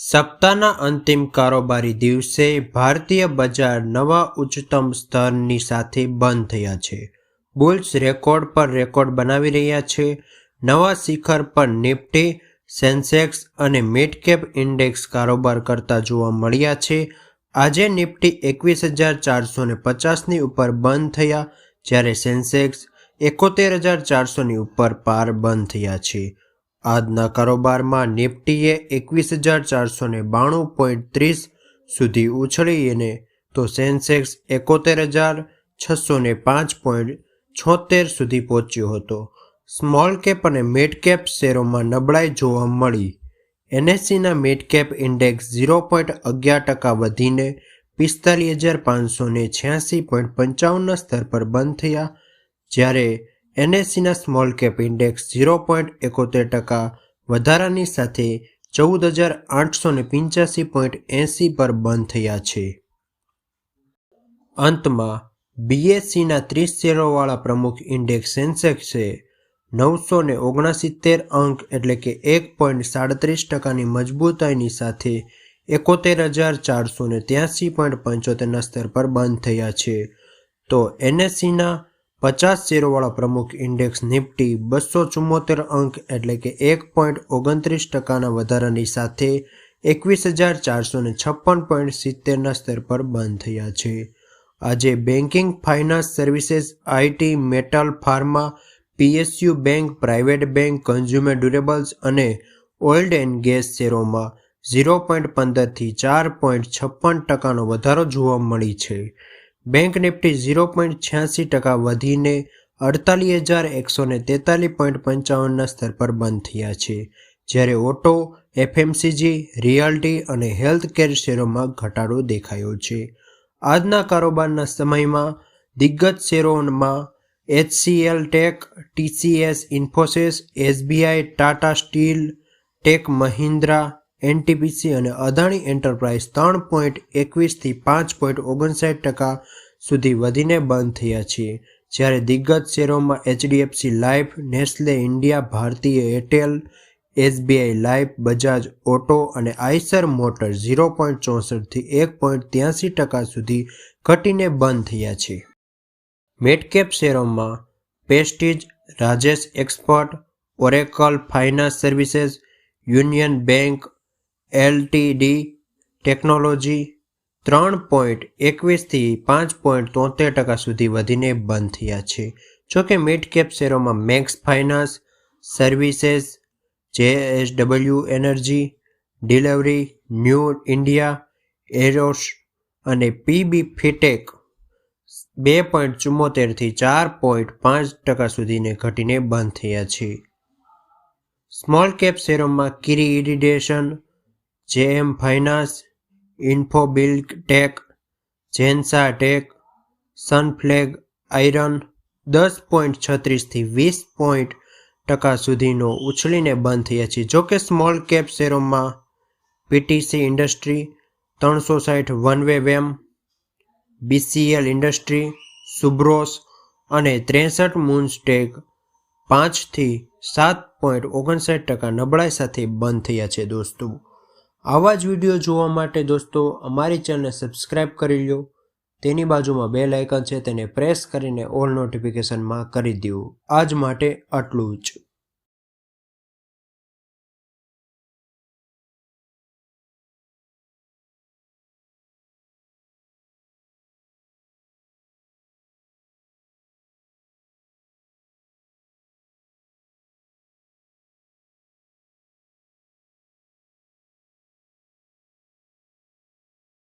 સપ્તાહના અંતિમ કારોબારી દિવસે ભારતીય બજાર નવા ઉચ્ચતમ સ્તરની સાથે બંધ થયા છે. બુલ્સ રેકોર્ડ પર રેકોર્ડ બનાવી રહ્યા છે. નવા શિખર પર નિફ્ટી, સેન્સેક્સ અને મિડકેપ ઇન્ડેક્સ કારોબાર કરતા જોવા મળ્યા છે. આજે નિફ્ટી એકવીસ હજાર ચારસો ને પચાસની ઉપર બંધ થયા, જ્યારે સેન્સેક્સ એકોતેર હજાર ચારસોની ઉપર પાર બંધ થયા છે. આજના કારોબારમાં નિફ્ટીએ એકવીસ હજાર ચારસો ને બાણું પોઈન્ટ ત્રીસ સુધી ઉછળીને તો સેન્સેક્સ એકોતેર હજાર છસો ને પાંચ પોઈન્ટ છોતેર સુધી પહોંચ્યો હતો. સ્મોલ કેપ અને મિડ કેપ શેરોમાં નબળાઈ જોવા મળી. એનએસસીના mid cap index zero point અગિયાર ટકા વધીને પિસ્તાલીસ હજાર પાંચસો ને છ્યાસી પોઈન્ટ પંચાવનના સ્તર પર બંધ થયા. જ્યારે એનએસસીના small cap index zero point એકોતેર ટકા, વધારાની સાથે ચૌદ હજાર આઠસો ને પંચ્યાસી પોઈન્ટ એંસી પર બંધ થયા છે. અંતમાં બીએસસીના ત્રીસ શેરોવાળા પ્રમુખ ઇન્ડેક્સ સેન્સેક્સે નવસો ને ઓગણસિત્તેર અંક એટલે કે એક પોઈન્ટ સાડત્રીસ ટકાની મજબૂતાઈની સાથે એકોતેર હજાર ચારસો ને ત્યાસી પોઈન્ટ પંચોતેરના સ્તર પર બંધ થયા છે. તો એનએસસીના પચાસ શેરોવાળા પ્રમુખ ઇન્ડેક્સ નિફ્ટી બસો ચુમ્મોતેર અંક એટલે કે એક પોઈન્ટ ઓગણત્રીસ ટકાના વધારાની સાથે એકવીસ હજાર ચારસો ને છપ્પન પોઈન્ટ સિત્તેરના સ્તર પર બંધ થયા છે. આજે banking finance services I T metal pharma P S U bank, private bank, consumer durables અને ઓઇલ એન્ડ ગેસ શેરોમાં ઝીરો પોઈન્ટ પંદરથી ચાર પોઈન્ટ છપ્પન ટકાનો વધારો જોવા મળી છે. બેંક નિફ્ટી ઝીરો પોઈન્ટ છ્યાસી ટકા વધીને અડતાલીસ હજાર એકસો ને તેતાલીસ પોઈન્ટ પંચાવનના સ્તર પર બંધ થયા છે. જ્યારે ઓટો, એફએમસીજી, રિયાલ્ટી અને હેલ્થ કેર શેરોમાં ઘટાડો દેખાયો છે. આજના કારોબારના સમયમાં દિગ્ગજ શેરોમાં H C L tech, T C S, Infosys, S B I, Tata steel tech, Mahindra N T P C અને અદાણી એન્ટરપ્રાઇઝ ત્રણ પોઈન્ટ એકવીસથી પાંચ પોઈન્ટ ઓગણસાઠ ટકા સુધી વધીને બંધ થયા છે. જ્યારે દિગ્ગજ શેરોમાં HDFC life, Nestle India, Bharti Airtel, S B I life, Bajaj auto અને આઈસર મોટર ઝીરો પોઈન્ટ ચોસઠથી એક પોઈન્ટ ત્યાંસી ટકા સુધી ઘટીને બંધ થયા છે. Midcap શેરોમાં Prestige, Rajesh expert, Oracle finance services, union bank L T D technology ત્રણ પોઈન્ટ એકવીસથી પાંચ પોઈન્ટ તોતેર ટકા સુધી વધીને બંધ થયા છે. જોકે mid cap શેરોમાં max finance services JSW energy, delivery, new India, Eros અને પીબી ફિટેક બે પોઈન્ટ ચુમ્મોતેરથી ચાર પોઈન્ટ પાંચ ટકા સુધીને ઘટીને બંધ થયા છે. Small cap શેરોમાં Kiri irrigation J M finance, ઇન્ફોબિલ્ક tech, Zensar tech, Sunflag iron દસ પોઈન્ટ છત્રીસથી વીસ પોઈન્ટ ટકા સુધીનો ઉછળીને બંધ થયા છે. જોકે સ્મોલ કેપ શેરોમાં પીટીસી ઇન્ડસ્ટ્રી, ત્રણસો સાઠ વન વે વેમ, બીસીએલ ઇન્ડસ્ટ્રી, સુબ્રોસ અને ત્રેસઠ મૂનસ્ટેક પાંચથી સાત પોઈન્ટ ઓગણસાઠ ટકા નબળાઈ સાથે બંધ થયા છે દોસ્તો. આવા જ વીડિયો જોવા માટે દોસ્તો, અમારી ચેનલને સબસ્ક્રાઈબ કરી લો તેની બાજુમાં બે લાઇકન છે, તેને પ્રેસ કરીને ઓલ નોટિફિકેશનમાં કરી દો આજ માટે આટલું જ.